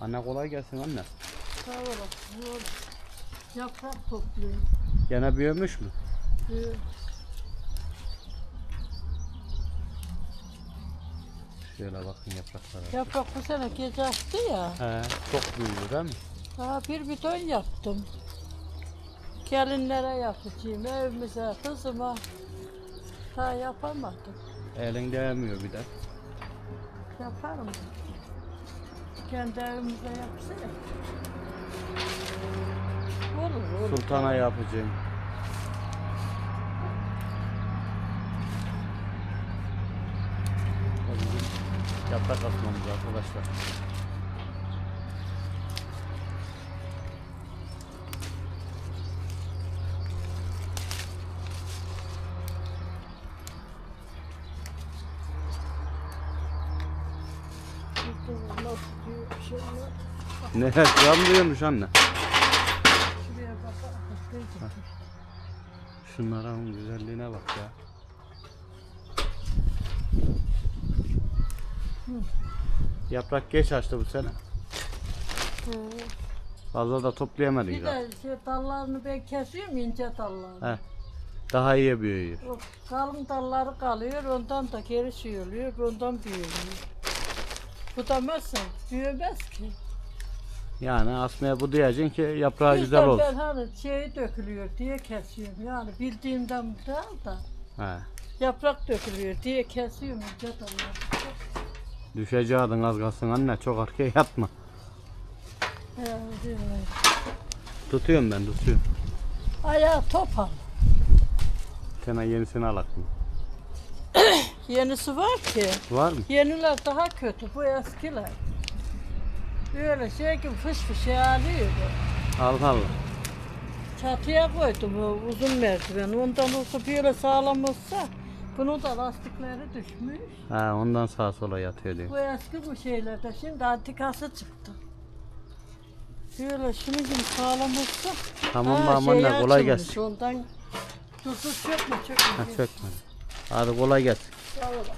Anne kolay gelsin anne. Sağ olasın. Yaprak topluyor. Gene büyümüş mü? Ee, Şöyle bakın yapraklara. Yaprak bu sene gece açtı ya. He, çok büyüyor değil mi? Daha bir bidon yaptım. Gelinlere yapacağım. Evimize, kızıma. Daha yapamadım. Elin değmiyor bir de. Yaparım. Kendi evimize yapsa ya. Olur, olur. Sultana yapacağım. Yaprak atmamız arkadaşlar. Nasıl diyor, şöyle. Ne? Yanmıyormuş anne. Şuraya bak. Şunların güzelliğine bak ya. Yaprak geç açtı bu sene. Fazla da toplayamadın Bir de şey dallarını ben kesiyorum ince dallarını. He. Daha iyi büyüyor. O kalın dalları kalıyor ondan da geri suyuluyor ondan büyüyor. Mesela büyümez ki. Yani asmaya bu diyeceksin ki yaprağı Bizden güzel olsun. Ben hani şey dökülüyor diye kesiyorum yani bildiğimden değil da He. yaprak dökülüyor diye kesiyorum ince dalları. Düşeceğin az kalsın anne çok arkaya yatma. He, değil mi? Tutuyorum ben tutuyorum. Ayağı topal. Sana yenisini alak mı? Yenisi var ki. Var mı? Yeniler daha kötü bu eskiler. Böyle şey gibi fış fış alıyor. Al al. Çatıya koydum o uzun merdiven. Ondan olsa böyle sağlam olsa bunun da lastikleri düşmüş. Ha ondan sağa sola yatıyor diyor. Bu eski bu şeylerde şimdi antikası çıktı. Böyle şunun gibi sağlam olsa. Tamam Ha, mı şeyi anne kolay gelsin. Ondan tuzsuz çökme Ha çökme. çökme. Hadi kolay gelsin. Sağ olasın.